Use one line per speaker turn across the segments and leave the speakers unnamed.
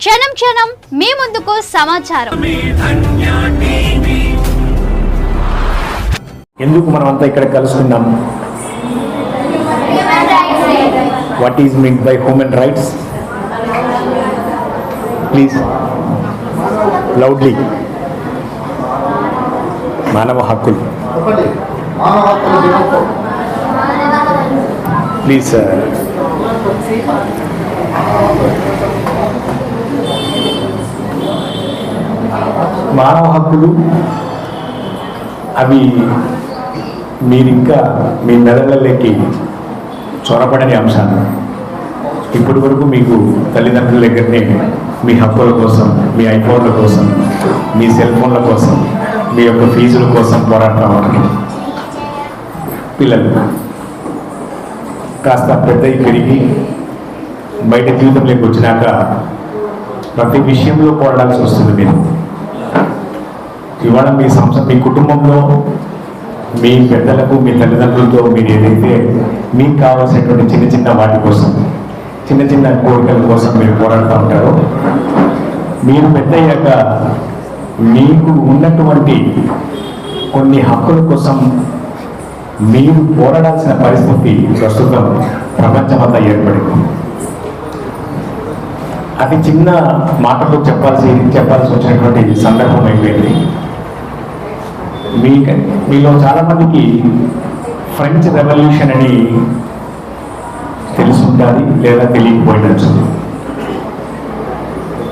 క్షణం క్షణం మీ ముందుకు సమాచారం.
ఎందుకు మనం అంతా ఇక్కడ కలుసుకున్నాం? What is mean by human rights please loudly మానవ హక్కులు.
ప్లీజ్ సార్ హక్కుల దినోత్సవం
ప్లీజ్ మానవ హక్కులు అవి మీరు ఇంకా మీ మెదళ్ళలోకి చొరబడని అంశాలు. ఇప్పటి వరకు మీకు తల్లిదండ్రుల దగ్గరనే మీ హక్కుల కోసం మీ ఐఫోన్ల కోసం మీ సెల్ ఫోన్ల కోసం మీ యొక్క ఫీజుల కోసం పోరాటం అవడం పిల్లలు కాస్త పెద్దయి పెరిగి బయట జీవితంలోకి వచ్చినాక ప్రతి విషయంలో పోరాడాల్సి వస్తుంది మీరు. ఇవాళ మీ సంస్థ మీ కుటుంబంలో మీ పెద్దలకు మీ తల్లిదండ్రులతో మీరు ఏదైతే మీకు కావాల్సినటువంటి చిన్న చిన్న వాటి కోసం చిన్న చిన్న కోరికల కోసం మీరు పోరాడుతూ ఉంటారో మీరు పెద్ద అయ్యాక మీకు ఉన్నటువంటి కొన్ని హక్కుల కోసం మీరు పోరాడాల్సిన పరిస్థితి ప్రస్తుతం ప్రపంచమంతా ఏర్పడింది. అది చిన్న మాటలు చెప్పాల్సి చెప్పాల్సి వచ్చినటువంటి సందర్భం అయిపోయింది. మీ మీలో చాలామందికి ఫ్రెంచ్ రెవల్యూషన్ అని తెలుసుంటుంది లేదా తెలియకపోయిండొచ్చు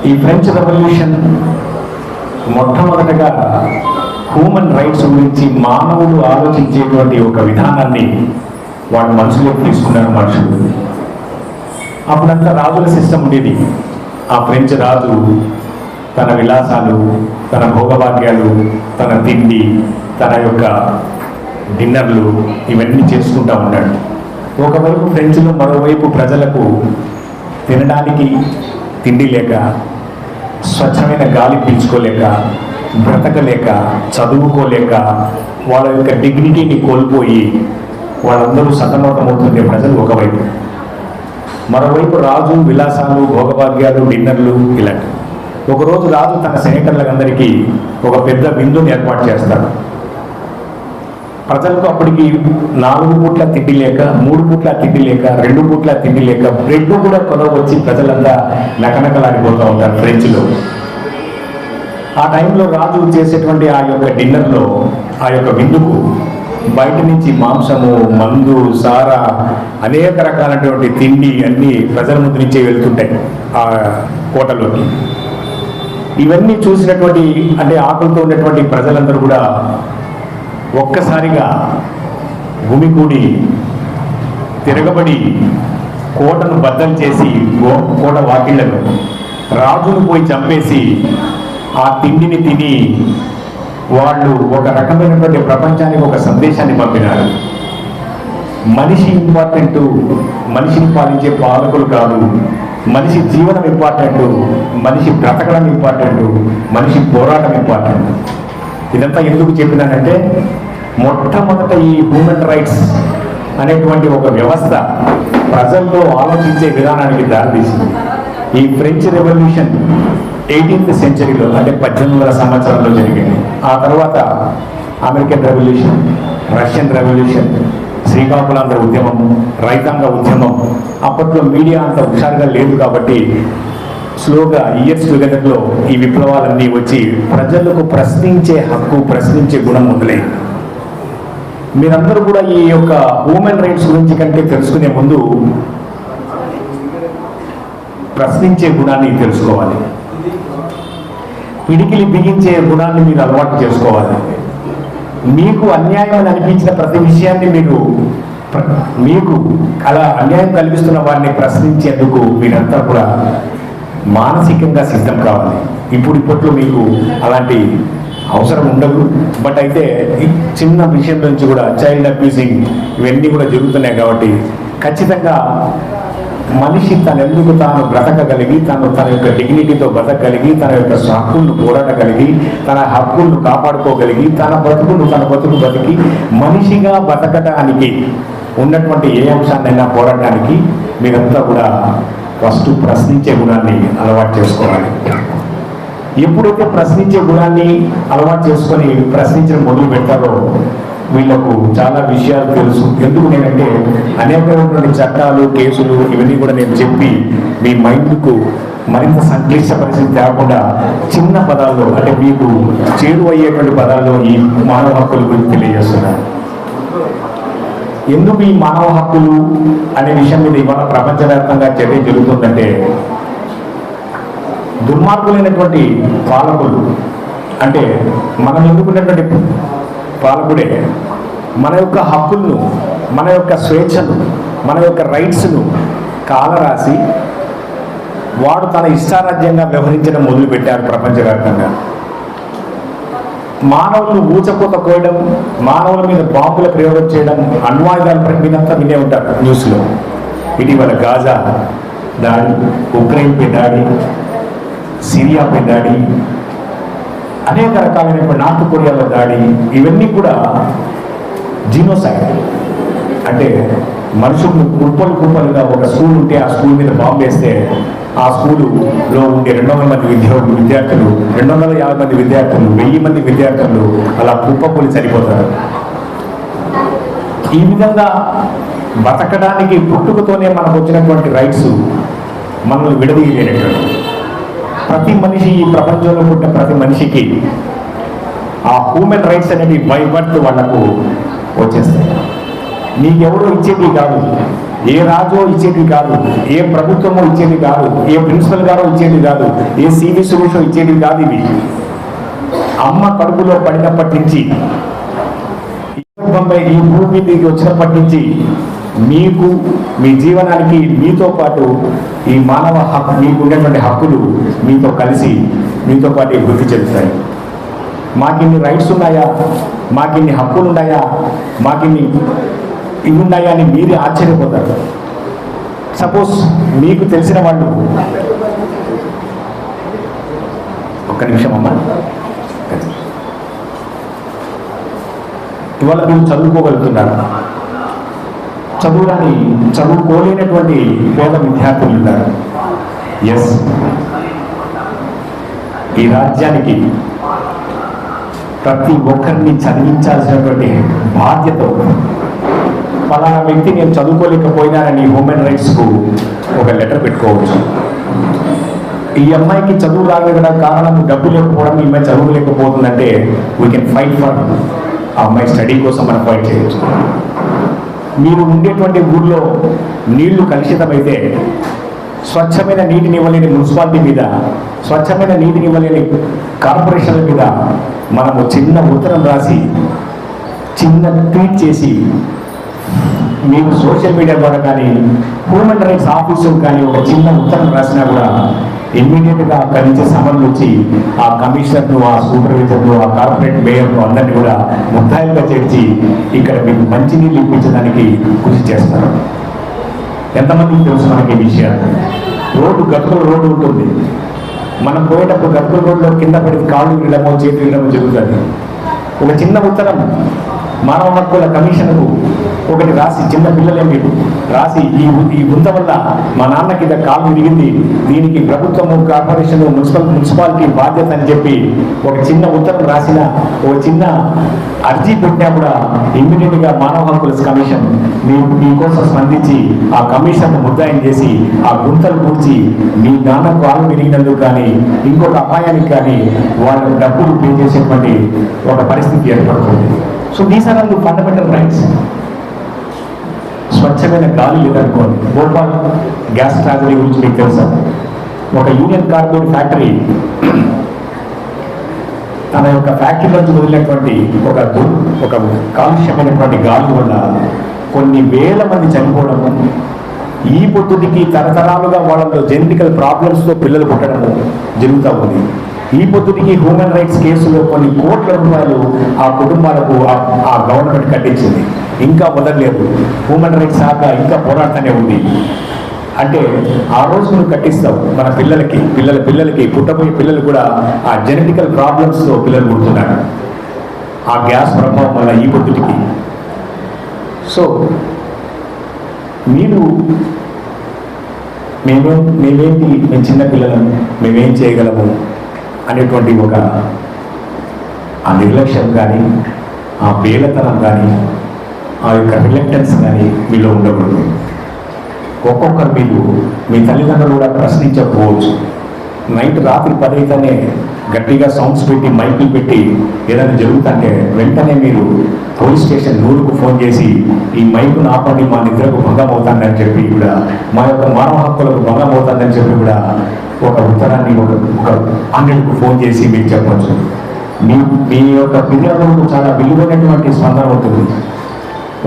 ఈ ఫ్రెంచ్ రెవల్యూషన్ మొట్టమొదటగా హ్యూమన్ రైట్స్ గురించి మానవులు ఆలోచించేటువంటి ఒక విధానాన్ని వాడు మనసులోకి తీసుకున్నారు మనుషులు అప్పుడంతా రాజుల సిస్టమ్ ఉండేది. ఆ ఫ్రెంచ్ రాజు తన విలాసాలు తన భోగభాగ్యాలు తన తిండి తన యొక్క డిన్నర్లు ఇవన్నీ చేసుకుంటా ఉన్నాడు ఒకవైపు ఫ్రెంచ్లు మరోవైపు ప్రజలకు తినడానికి తిండి లేక స్వచ్ఛమైన గాలి పీల్చుకోలేక బ్రతకలేక చదువుకోలేక వాళ్ళ యొక్క డిగ్నిటీని కోల్పోయి వాళ్ళందరూ సతమతమవుతుండే ప్రజలు ఒకవైపు. మరోవైపు రాజు విలాసాలు భోగభాగ్యాలు డిన్నర్లు ఇలాంటివి. ఒకరోజు రాజు తన సైనికులందరికీ ఒక పెద్ద బిందుని ఏర్పాటు చేస్తాడు. ప్రజలకు అప్పటికి నాలుగు పూట్ల తిండి లేక మూడు పూట్ల తిండి లేక రెండు పూట్ల తిండి లేక బ్రెడ్ కూడా కొనవచ్చి ప్రజలంతా నకనకలాడిపోతూ ఉంటారు ఫ్రెంచ్లో. ఆ టైంలో రాజు చేసేటువంటి ఆ యొక్క డిన్నర్లో ఆ యొక్క విందుకు బయట నుంచి మాంసము మందు సారా అనేక రకాలైనటువంటి తిండి అన్నీ ప్రజల ముందు నుంచే వెళ్తుంటాయి ఆ కోటలోకి. ఇవన్నీ చూసినటువంటి అంటే ఆకలితో ఉన్నటువంటి ప్రజలందరూ కూడా ఒక్కసారిగా భూమి కూడి తిరగబడి కోటను బద్దలు చేసి కోట వాకిళ్ళను రాజును పోయి చంపేసి ఆ తిండిని తిని వాళ్ళు ఒక రకమైనటువంటి ప్రపంచానికి ఒక సందేశాన్ని పంపినారు. మనిషి ఇంపార్టెంట్ మనిషిని పాలించే పాలకులు కాదు. మనిషి జీవనం ఇంపార్టెంట్ మనిషి బ్రతకడం ఇంపార్టెంట్ మనిషి పోరాటం ఇంపార్టెంట్. ఇదంతా ఎందుకు చెప్పినానంటే మొట్టమొదట ఈ హ్యూమన్ రైట్స్ అనేటువంటి ఒక వ్యవస్థ ప్రజల్లో ఆలోచించే విధానానికి దారితీసింది. ఈ ఫ్రెంచ్ రెవల్యూషన్ ఎయిటీన్త్ సెంచరీలో అంటే పద్దెనిమిది వందల సంవత్సరంలో జరిగింది. ఆ తర్వాత అమెరికన్ రెవల్యూషన్ రష్యన్ రెవల్యూషన్ శ్రీకాకుళాంధ్ర ఉద్యమం రైతాంగ ఉద్యమం అప్పట్లో మీడియా అంత హుషారుగా లేదు కాబట్టి స్లోగా ఇయర్స్ టుగెదర్లో ఈ విప్లవాలన్నీ వచ్చి ప్రజలకు ప్రశ్నించే హక్కు ప్రశ్నించే గుణం మొదలైంది. మీరందరూ కూడా ఈ యొక్క హ్యూమన్ రైట్స్ గురించి కంటే తెలుసుకునే ముందు ప్రశ్నించే గుణాన్ని తెలుసుకోవాలి. పిడికిలి బిగించే గుణాన్ని మీరు అలవాటు చేసుకోవాలి. మీకు అన్యాయం అనిపించిన ప్రతి విషయాన్ని మీరు మీకు అలా అన్యాయం కల్పిస్తున్న వారిని ప్రశ్నించేందుకు మీరంతా కూడా మానసికంగా సిద్ధం కావాలి. ఇప్పుడు ఇప్పట్లో మీకు అలాంటి అవసరం ఉండదు. బట్ అయితే ఈ చిన్న విషయం నుంచి కూడా చైల్డ్ అబ్యూజింగ్ ఇవన్నీ కూడా జరుగుతున్నాయి కాబట్టి ఖచ్చితంగా మనిషి తనెందుకు తాను బ్రతకగలిగి తను తన యొక్క డిగ్నిటీతో బ్రతకగలిగి తన యొక్క హక్కులను పోరాడగలిగి తన హక్కులను కాపాడుకోగలిగి తన బ్రతుకును తన బ్రతుకు బతికి మనిషిగా బ్రతకడానికి ఉన్నటువంటి ఏ అంశాన్నైనా పోరాడడానికి మీరంతా కూడా ఫస్ట్ ప్రశ్నించే గుణాన్ని అలవాటు చేసుకోవాలి. ఎప్పుడైతే ప్రశ్నించే గుణాన్ని అలవాటు చేసుకొని ప్రశ్నించడం మొదలు పెడతారో వీళ్ళకు చాలా విషయాలు తెలుసు. ఎందుకు నేనంటే అనేకమైనటువంటి చట్టాలు కేసులు ఇవన్నీ కూడా నేను చెప్పి మీ మైండ్కు మరింత సంక్లిష్ట పరిస్థితి తేకుండా చిన్న పదాల్లో అంటే మీకు చేరువయ్యేటువంటి పదాల్లో ఈ మానవ హక్కుల గురించి తెలియజేస్తున్నాను. ఎందుకు ఈ మానవ హక్కులు అనే విషయం మీద ఇవాళ ప్రపంచవ్యాప్తంగా చర్య జరుగుతుందంటే దుర్మార్గులైనటువంటి పాలకులు అంటే మనం ఎన్నుకున్నటువంటి పాలకుడే మన యొక్క హక్కులను మన యొక్క స్వేచ్ఛను మన యొక్క రైట్స్ను కాలరాసి వాడు తన ఇష్టారాజ్యంగా వ్యవహరించడం మొదలుపెట్టారు ప్రపంచవ్యాప్తంగా. మానవులను ఊచకోత కోయడం మానవుల మీద బాంబుల ప్రయోగం చేయడం అణ్వాయుధాల మీదంతా వినే ఉంటారు న్యూస్లో. ఇటీవల గాజా దాడి ఉక్రెయిన్పై దాడి సిరియాపై దాడి అనేక రకాలైన నార్త్ కొరియాలో దాడి ఇవన్నీ కూడా జీనోసైడ్ అంటే మనుషులు కుప్పలు కుప్పలుగా ఒక స్కూల్ ఉంటే ఆ స్కూల్ మీద బాంబు వేస్తే ఆ స్కూలులో ఉండే రెండు వందల మంది విద్యార్థులు విద్యార్థులు రెండు వందల యాభై మంది విద్యార్థులు వెయ్యి మంది విద్యార్థులు అలా కుప్పకూలి చనిపోతారు. ఈ విధంగా బతకడానికి పుట్టుకతోనే మనకు వచ్చినటువంటి రైట్స్ మనల్ని విడదీయలేనటువంటి ప్రతి మనిషి ఈ ప్రపంచంలో పుట్టిన ప్రతి మనిషికి ఆ హ్యూమన్ రైట్స్ అనేవి బై వాళ్ళకు వచ్చేస్తాయి. నీకెవరో ఇచ్చేది కాదు ఏ రాజో ఇచ్చేది కాదు ఏ ప్రభుత్వమో ఇచ్చేది కాదు ఏ ప్రిన్సిపల్ గారో ఇచ్చేది కాదు ఏ సివి సురేష్ ఇచ్చేది కాదు ఇవి. అమ్మ కడుపులో పడినప్పటి నుంచి ఈ ఈ భూమి దిగి వచ్చినప్పటి నుంచి మీకు మీ జీవనానికి మీతో పాటు ఈ మానవ హక్కు మీకు ఉండేటువంటి హక్కులు మీతో కలిసి మీతో పాటు వృద్ధి చెందుతాయి. మాకిన్ని రైట్స్ ఉన్నాయా? మాకిన్ని హక్కులు ఉన్నాయా? మాకిన్ని ఇవి ఉన్నాయా అని మీరే ఆశ్చర్యపోతారు. సపోజ్ మీకు తెలిసిన వాళ్ళు ఒక్క నిమిషం అమ్మా. ఇవాళ మీరు చదువుకోగలుగుతున్నారు? చదువులని చదువుకోలేనటువంటి పేద విద్యార్థులు ఉంటారు. ఎస్ ఈ రాజ్యానికి ప్రతి ఒక్కరిని చదివించాల్సినటువంటి బాధ్యత పలానా వ్యక్తి నేను చదువుకోలేకపోయినానని హ్యూమన్ రైట్స్కు ఒక లెటర్ పెట్టుకోవచ్చు. ఈ అమ్మాయికి చదువు రాగడం కారణం డబ్బు లేకపోవడం ఈ అమ్మాయి చదువులేకపోతుందంటే వీ కెన్ ఫైట్ ఫర్ ఆ అమ్మాయి స్టడీ కోసం మనం ఫైట్ చేయొచ్చు. మీరు ఉండేటువంటి ఊర్లో నీళ్ళు కలుషితమైతే స్వచ్ఛమైన నీటిని ఇవ్వలేని మున్సిపాలిటీ మీద స్వచ్ఛమైన నీటిని ఇవ్వలేని కార్పొరేషన్ల మీద మనము చిన్న ఉత్తరం రాసి చిన్న ట్వీట్ చేసి మీరు సోషల్ మీడియా ద్వారా కానీ హ్యూమన్ రైట్స్ ఆఫీసు కానీ ఒక చిన్న ఉత్తరం రాసినా కూడా ఇమ్మీడియట్గా అక్కడి నుంచి సమన్లు వచ్చి ఆ కమిషనర్ను ఆ సూపర్వైజర్ను ఆ కార్పొరేట్ మేయర్ను అందరినీ కూడా ముద్దాయిలుగా చేర్చి ఇక్కడ మీకు మంచినీళ్ళు ఇప్పించడానికి కృషి చేస్తారు. ఎంతమందికి తెలుసు మనకి విషయాలు రోడ్డు గతుకుల రోడ్డు ఉంటుంది. మనం పోయేటప్పుడు గట్టుల రోడ్లో కింద పడి కాళ్ళు విడమో చేతులు విడమో జరుగుతుంది. ఒక చిన్న ఉత్తరం మానవ హక్కుల కమిషన్కు ఒకటి రాసి చిన్న పిల్లలే మీరు రాసి ఈ ఈ గుంత వల్ల మా నాన్నకి ఇద కాలు విరిగింది. దీనికి ప్రభుత్వము కార్పొరేషన్ మున్సిపల్ మున్సిపాలిటీ బాధ్యత అని చెప్పి ఒక చిన్న ఉత్తరం రాసిన ఒక చిన్న అర్జీ పెట్టినా కూడా ఇమ్మీడియట్గా మానవ హక్కుల కమిషన్ మీ మీకోసం స్పందించి ఆ కమిషన్ ముద్దాయం చేసి ఆ గుంతలు పూడ్చి మీ నాన్న కాలు విరిగినందుకు కానీ ఇంకొక అపాయానికి కానీ వాళ్ళకి డబ్బులు పే చేసేటువంటి ఒక పరిస్థితి ఏర్పడుతుంది. So these are all fundamental rights స్వచ్ఛమైన గాలి లేదనుకోండి భోపాల్ గ్యాస్ ట్రాజడీ గురించి మీకు తెలుసా? ఒక యూనియన్ కార్బోర్డ్ ఫ్యాక్టరీ తన యొక్క ఫ్యాక్టరీ నుంచి వదిలినటువంటి ఒక ఒక కాలుష్యమైనటువంటి గాలి వల్ల కొన్ని వేల మంది చనిపోవడము ఈ పొద్దుటికి తరతరాలుగా వాళ్ళలో జెనెటికల్ ప్రాబ్లమ్స్తో పిల్లలు పుట్టడము జరుగుతూ ఉంది. ఈ పొద్దుటికి హ్యూమన్ రైట్స్ కేసులో కొన్ని కోట్ల రూపాయలు ఆ కుటుంబాలకు ఆ గవర్నమెంట్ కట్టించింది. ఇంకా వదలలేదు హ్యూమన్ రైట్స్ శాఖ ఇంకా పోరాడుతూనే ఉంది. అంటే ఆ రోజు నువ్వు కట్టిస్తావు మన పిల్లలకి పిల్లల పిల్లలకి పుట్టబోయే పిల్లలు కూడా ఆ జెనెటికల్ ప్రాబ్లమ్స్తో పిల్లలు పుడుతున్నారు. ఆ గ్యాస్ ప్రభావం వల్ల ఈ పొద్దుటికి. సో మీరు మేము మేమేంటి మేము చిన్న పిల్లలను మేమేం చేయగలము అనేటువంటి ఒక ఆ నిర్లక్ష్యం కానీ ఆ పేలతనం కానీ ఆ యొక్క రిలక్టెన్స్ కానీ మీలో ఉండకూడదు. ఒక్కొక్కరు మీరు మీ తల్లిదండ్రులు కూడా ప్రశ్నించకపోవచ్చు. నైట్ రాత్రి పదైతేనే గట్టిగా సౌండ్స్ పెట్టి మైకులు పెట్టి ఏదైనా జరుగుతుంటే వెంటనే మీరు పోలీస్ స్టేషన్ నూరుకు ఫోన్ చేసి ఈ మైకును ఆపండి మా నిద్రకు భంగం అవుతుందని చెప్పి కూడా మా యొక్క మానవ హక్కులకు భంగం అవుతుందని చెప్పి కూడా ఒక ఉత్తరాన్ని ఒక ఒక హండ్రెడ్కు ఫోన్ చేసి మీకు చెప్పచ్చు. మీ మీ యొక్క పిల్లలకు చాలా విలువైనటువంటి స్పందన అవుతుంది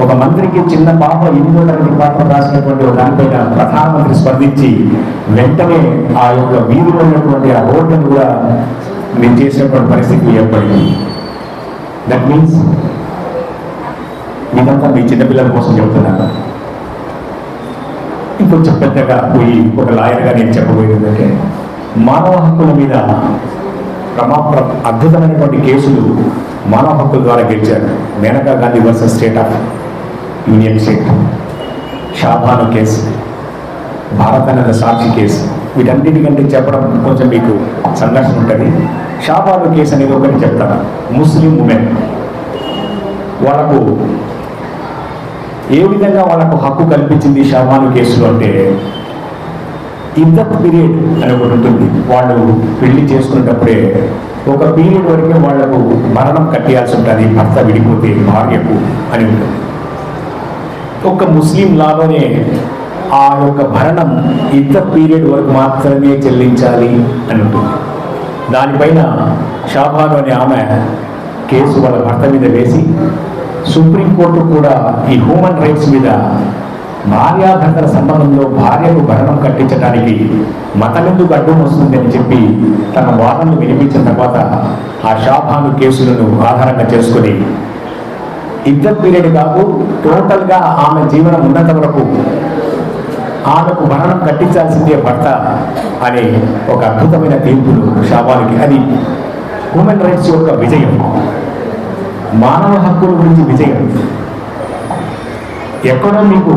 ఒక మంత్రికి చిన్న పాప ఎనిమిదో తరగతి పాప రాసినటువంటి ఒక దానిపైన ప్రధానమంత్రి స్పందించి వెంటనే ఆ యొక్క వీధిలో ఉన్నటువంటి ఆ రోడ్లను కూడా నేను చేసినటువంటి పరిస్థితి ఏర్పడింది. దట్ మీన్స్ ఇదంతా మీ చిన్నపిల్లల కోసం చెబుతున్నాను ఇంకొంచెం పెద్దగా పోయి ఒక లాయర్గా నేను చెప్పబోయేది మానవ హక్కుల మీద ప్రమా అద్భుతమైనటువంటి కేసులు మానవ హక్కుల ద్వారా గెలిచారు. Maneka Gandhi versus state of union seat Shah Bano case భారతనగర సాక్షి కేసు వీటన్నిటికంటే చెప్పడం కొంచెం మీకు సంఘర్షణ ఉంటుంది. షాబాను కేసు అనేది ఒకటి చెప్తాను. Muslim women. వాళ్ళకు ఏ విధంగా వాళ్ళకు హక్కు కల్పించింది షాబాను కేసులో అంటే ఇద్దరు పీరియడ్ అని ఒకటి ఉంటుంది. వాళ్ళు పెళ్ళి చేసుకునేటప్పుడే ఒక పీరియడ్ వరకే వాళ్ళకు మరణం కట్టేయాల్సి ఉంటుంది భర్త విడిపోతే భార్యకు అని ఉంటుంది. ఒక ముస్లిం లాలోనే ఆ యొక్క భరణం ఇంత పీరియడ్ వరకు మాత్రమే చెల్లించాలి అని ఉంటుంది. దానిపైన షాబాను అనే ఆమె కేసు వాళ్ళ భర్త మీద వేసి సుప్రీంకోర్టు కూడా ఈ హ్యూమన్ రైట్స్ మీద భార్యాభర్తల సంబంధంలో భార్యకు భరణం కట్టించడానికి మతం ఎందుకు అడ్డం వస్తుంది అని చెప్పి తన వాదనలు వినిపించిన తర్వాత ఆ షాబాను కేసులను ఆధారంగా చేసుకొని ఇంటర్ పీరియడ్ కాదు టోటల్గా ఆమె జీవనం ఉన్నంత వరకు ఆమెకు మరణం కట్టించాల్సిందే భర్త అనే ఒక అద్భుతమైన తీర్పులు షాబానికి అది హ్యూమన్ రైట్స్ యొక్క విజయం. మానవ హక్కుల గురించి విజయం. ఎక్కడో మీకు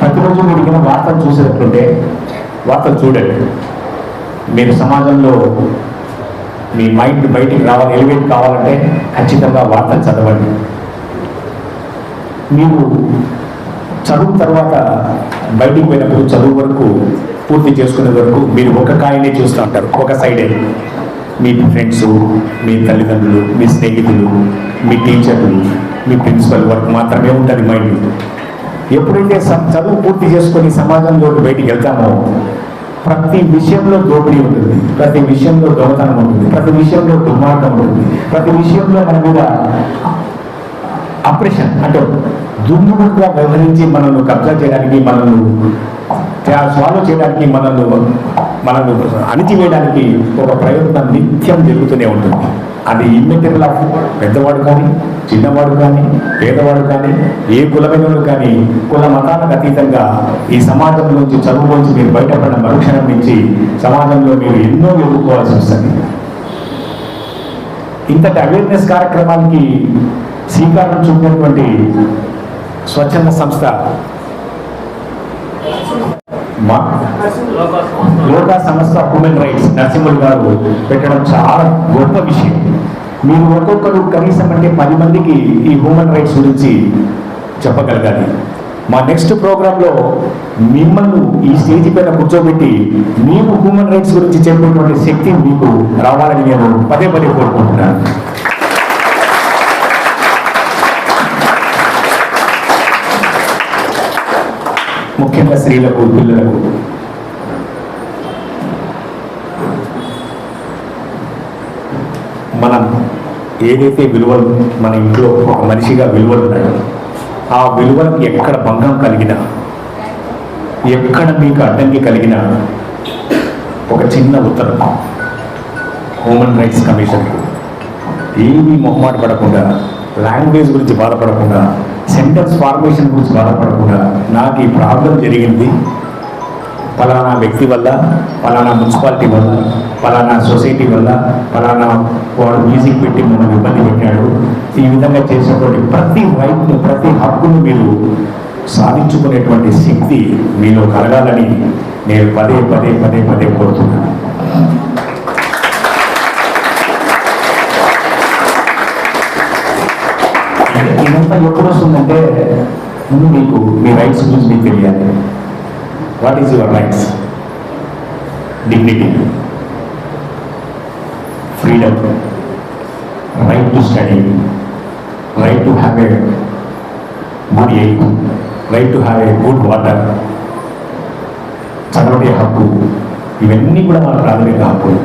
ప్రతిరోజు మీరు వార్తలు చూసేటట్టుంటే వార్తలు చూడండి. మీరు సమాజంలో మీ మైండ్ బయటికి రావాలి ఎలివేట్ కావాలంటే ఖచ్చితంగా వార్తలు చదవండి. మీరు చదువు తర్వాత బయటికి పోయినప్పుడు చదువు వరకు పూర్తి చేసుకునే వరకు మీరు ఒక కాయనే చూస్తూ ఉంటారు. ఒక సైడే మీ ఫ్రెండ్స్ మీ తల్లిదండ్రులు మీ స్నేహితులు మీ టీచర్లు మీ ప్రిన్సిపల్ వర్క్ మాత్రమే ఉంటుంది మైండ్ ఎప్పుడైతే స- చదువు పూర్తి చేసుకొని సమాజంలోకి బయటికి వెళ్తామో ప్రతి విషయంలో దోపిడీ ఉంటుంది. ప్రతి విషయంలో దొంగతనం ఉంటుంది. ప్రతి విషయంలో దుర్మార్గం ఉంటుంది. ప్రతి విషయంలో మన మీద అప్రెషన్ అంటే దుర్ముఖంగా వ్యవహరించి మనల్ని కబ్జా చేయడానికి మనల్ని స్వాలో చేయడానికి మనల్ని మనల్ని అణిచివేయడానికి ఒక ప్రయత్నం నిత్యం జరుగుతూనే ఉంటుంది. అది ఇమ్మెటీరియల్ ఆఫ్ పెద్దవాడు కానీ చిన్నవాడు కానీ పేదవాడు కానీ ఏ కులమైనవాడు కానీ కుల మతాలకు అతీతంగా ఈ సమాజం నుంచి చదువులోంచి మీరు బయటపడిన మరుక్షణం నుంచి సమాజంలో మీరు ఎన్నో ఎదుర్కోవాల్సి వస్తుంది. ఇంతటి అవేర్నెస్ కార్యక్రమానికి శ్రీకారం చుట్టినటువంటి స్వచ్ఛంద సంస్థ మా లోకా సంస్థ హ్యూమన్ రైట్స్ నరసింహులు గారు పెట్టడం చాలా గొప్ప విషయం. మీరు ఒక్కొక్కరు కనీసం అంటే పది మందికి ఈ హ్యూమన్ రైట్స్ గురించి చెప్పగలగాలి. మా నెక్స్ట్ ప్రోగ్రాంలో మిమ్మల్ని ఈ స్టేజ్ పైన కూర్చోబెట్టి మీకు హ్యూమన్ రైట్స్ గురించి చెప్పేటువంటి శక్తి మీకు రావాలని నేను పదే పదే కోరుకుంటున్నాను. ముఖ్యంగా స్త్రీలకు పిల్లలకు మనం ఏదైతే విలువలు మన ఇంట్లో ఒక మనిషిగా విలువలు ఉన్నాయో ఆ విలువలకు ఎక్కడ భంగం కలిగినా ఎక్కడ మీకు అడ్డంకి కలిగినా ఒక చిన్న ఉత్తరం హ్యూమన్ రైట్స్ కమిషన్కు ఏమీ మొహమాట పడకుండా లాంగ్వేజ్ గురించి బాధపడకుండా సెంటెన్స్ ఫార్మేషన్ గురించి బాధపడకుండా నాకు ఈ ప్రాబ్లం జరిగింది. ఫలానా వ్యక్తి వల్ల ఫలానా మున్సిపాలిటీ వల్ల ఫలానా సొసైటీ వల్ల ఫలానా వాడు మ్యూజిక్ పెట్టి మనం ఇబ్బంది పెట్టాడు. ఈ విధంగా చేసినటువంటి ప్రతి రైట్ను ప్రతి హక్కును మీరు సాధించుకునేటువంటి శక్తి మీలో కలగాలని నేను పదే పదే పదే పదే కోరుతున్నాను. ఇదంతా ఎప్పుడు వస్తుందంటే ముందు మీకు మీ రైట్స్ గురించి మీకు తెలియాలి. What is your rights dignity freedom right to study right to have a good eight right to have a good water చదవడే హక్కు. ఇవన్నీ కూడా మన ప్రాథమిక హక్కులు.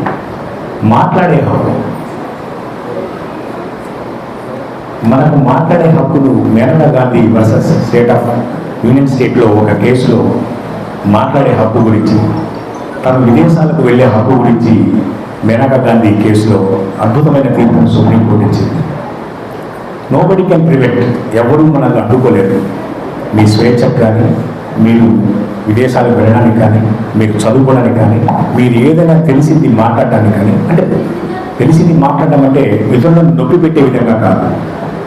మాట్లాడే హక్కు. మనకు మాట్లాడే హక్కులు Maneka Gandhi versus state of union స్టేట్లో ఒక కేసులో మాట్లాడే హక్కు గురించి తను విదేశాలకు వెళ్ళే హక్కు గురించి మేనకా గాంధీ కేసులో అద్భుతమైన తీర్పును సుప్రీంకోర్టు ఇచ్చింది. నోబడి కెన్ ప్రివెంట్ ఎవరూ మనల్ని అడ్డుకోలేరు. మీ స్వేచ్ఛకు కానీ మీరు విదేశాలకు వెళ్ళడానికి కానీ మీరు చదువుకోవడానికి కానీ మీరు ఏదైనా తెలిసింది మాట్లాడడానికి కానీ అంటే తెలిసింది మాట్లాడడం అంటే ఇతరులను నొప్పి పెట్టే విధంగా కాదు.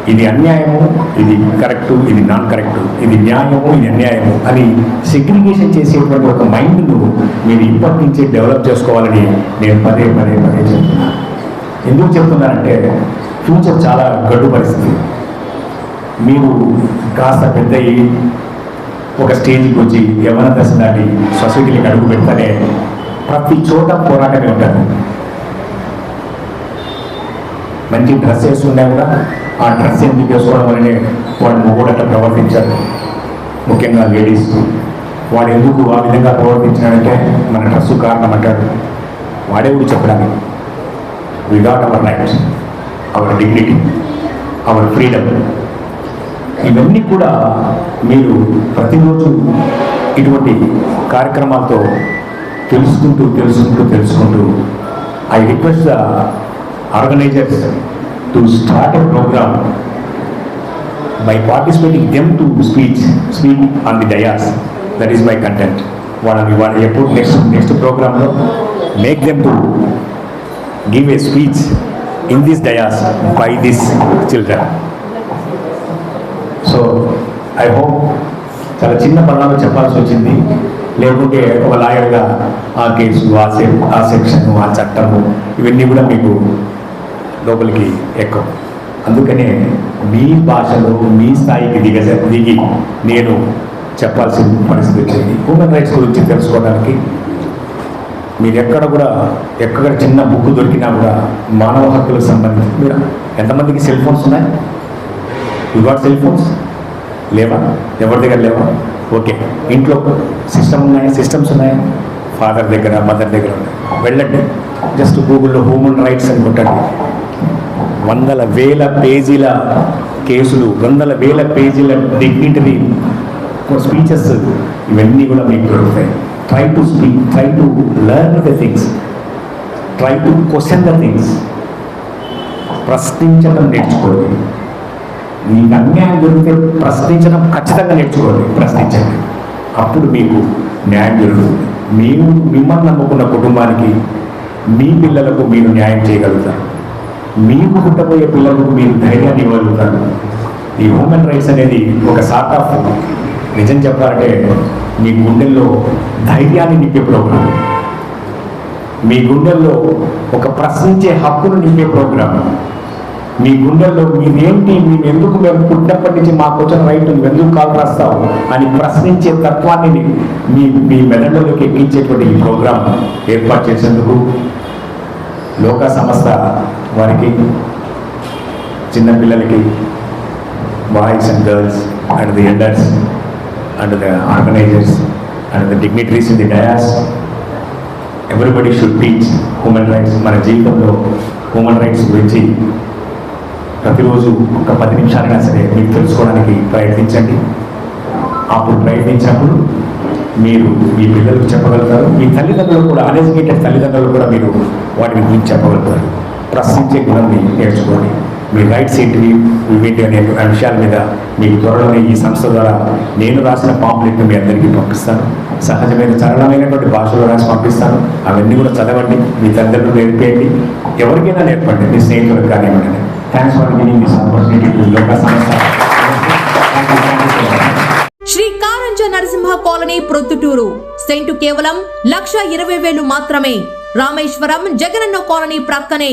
ఇది అన్యాయము ఇది కరెక్టు ఇది నాన్ కరెక్ట్ ఇది న్యాయము ఇది అన్యాయము అని సెగ్రిగేషన్ చేసేటువంటి ఒక మైండ్ను మీరు ఇప్పటి నుంచే డెవలప్ చేసుకోవాలని నేను పదే పదే పదే చెప్తున్నాను ఎందుకు చెప్తున్నానంటే ఫ్యూచర్ చాలా గడ్డు పరిస్థితి. మీరు కాస్త పెద్ద ఒక స్టేజ్కి వచ్చి యవన దశ దాటి సొసైటీలకు అడుగు పెడతానే ప్రతి చోట పోరాటమే ఉంటారు మంచి డ్రెస్ వేసుకున్నా కూడా ఆ డ్రెస్ ఎందుకు వేసుకోవడం వల్లనే వాడు మొగోడట ప్రవర్తించారు ముఖ్యంగా లేడీస్. వాడు ఎందుకు ఆ విధంగా ప్రవర్తించినాడంటే మన డ్రెస్ కారణం అంటాడు వాడే కూడా చెప్పడానికి. We got our rights our dignity our freedom ఇవన్నీ కూడా మీరు ప్రతిరోజు ఇటువంటి కార్యక్రమాలతో తెలుసుకుంటూ తెలుసుకుంటూ తెలుసుకుంటూ I request the organisers to start a programme by participating them to speech speak on the dais. That is my content. వాళ్ళని వాళ్ళు ఎప్పుడు నెక్స్ట్ నెక్స్ట్ ప్రోగ్రాంలో make them to give a speech in this dais by this children so I hope చాలా చిన్న పదాలు చెప్పాల్సి వచ్చింది. లేకుంటే ఒక లాయర్గా ఆ కేసు ఆ సె ఆ సెక్షన్ ఆ చట్టము ఇవన్నీ కూడా మీకు లోపలికి ఎక్కవు. అందుకనే మీ భాషలో మీ స్థాయికి దిగ దిగి నేను చెప్పాల్సిన పరిస్థితి వచ్చింది. హ్యూమన్ రైట్స్ గురించి తెలుసుకోవడానికి మీరు ఎక్కడ కూడా ఎక్కడ చిన్న బుక్ దొరికినా కూడా మానవ హక్కులకు సంబంధించి మీరు ఎంతమందికి సెల్ ఫోన్స్ ఉన్నాయి? యు గాట్ సెల్ ఫోన్స్ లేవా? ఎవరి దగ్గర లేవా? ఓకే. ఇంట్లో సిస్టమ్ ఉన్నాయి సిస్టమ్స్ ఉన్నాయి. ఫాదర్ దగ్గర మదర్ దగ్గర ఉన్నాయి. వెళ్ళండి. జస్ట్ గూగుల్లో హ్యూమన్ రైట్స్ అని కొట్టండి వందల వేల పేజీల కేసులు వందల వేల పేజీల డిగ్నిటరీ స్పీచెస్ ఇవన్నీ కూడా మీకు దొరుకుతాయి. Try to speak try to learn the things try to question the things ప్రశ్నించడం నేర్చుకోండి. మీకు అన్యాయం దొరికితే ప్రశ్నించడం ఖచ్చితంగా నేర్చుకోండి. ప్రశ్నించండి. అప్పుడు మీకు న్యాయం జరుగుతుంది. మేము మిమ్మల్ని నమ్ముకున్న కుటుంబానికి మీ పిల్లలకు మీరు న్యాయం చేయగలుగుతారు. మీకు పుట్టబోయే పిల్లలకు మీరు ధైర్యాన్ని ఇవ్వగలుగుతారు ఈ హ్యూమన్ రైట్స్ అనేది ఒక సార్ట్ ఆఫ్ నిజం చెప్పాలంటే మీ గుండెల్లో ధైర్యాన్ని నింపే ప్రోగ్రాం మీ గుండెల్లో ఒక ప్రశ్నించే హక్కును నింపే ప్రోగ్రాం మీ గుండెల్లో మీదేంటి మేము ఎందుకు మేము పుట్టినప్పటి నుంచి మాకు వచ్చిన రైట్ నువ్వు ఎందుకు కాల్ రాస్తావు అని ప్రశ్నించే తత్వాన్ని మీ మీ మెదడులోకి ఎక్కించేటువంటి ఈ ప్రోగ్రాం ఏర్పాటు చేసేందుకు లోక సంస్థ వారికి చిన్నపిల్లలకి boys and girls and the elders and the organisers and the dignitaries in the dais everybody should teach human rights మన జీవితంలో హ్యూమన్ రైట్స్ గురించి ప్రతిరోజు ఒక పది నిమిషాలైనా సరే మీరు తెలుసుకోవడానికి ప్రయత్నించండి. అప్పుడు ప్రయత్నించినప్పుడు మీరు మీ పిల్లలకు చెప్పగలుగుతారు. మీ తల్లిదండ్రులు కూడా అన్ఎడ్యుకేటెడ్ తల్లిదండ్రులు కూడా మీరు వాటి గురించి చెప్పగలుగుతారు. ప్రశ్నించే గుణాన్ని నేర్చుకోండి. మీ రైట్స్ ఏంటివి వీటి అనే విషయాల మీద మీకు త్వరలోనే ఈ సంస్థ ద్వారా నేను రాసిన పాంప్లెట్ మీ అందరికీ పంపిస్తాను. సహజమైన సరళమైనటువంటి భాషలో రాసి పంపిస్తాను. అవన్నీ కూడా చదవండి మీ తల్లిదండ్రులు నేర్పేయండి. ఎవరికైనా నేర్పండి మీ స్నేహితులకు కానివ్వండి. Thanks for giving this opportunity to Loka Samstha Thank you,
Narasimha colony Proddatur. Cent కేవలం లక్ష ఇరవై వేలు మాత్రమే. రామేశ్వరం జగనన్న కాలనీ ప్రక్కనే.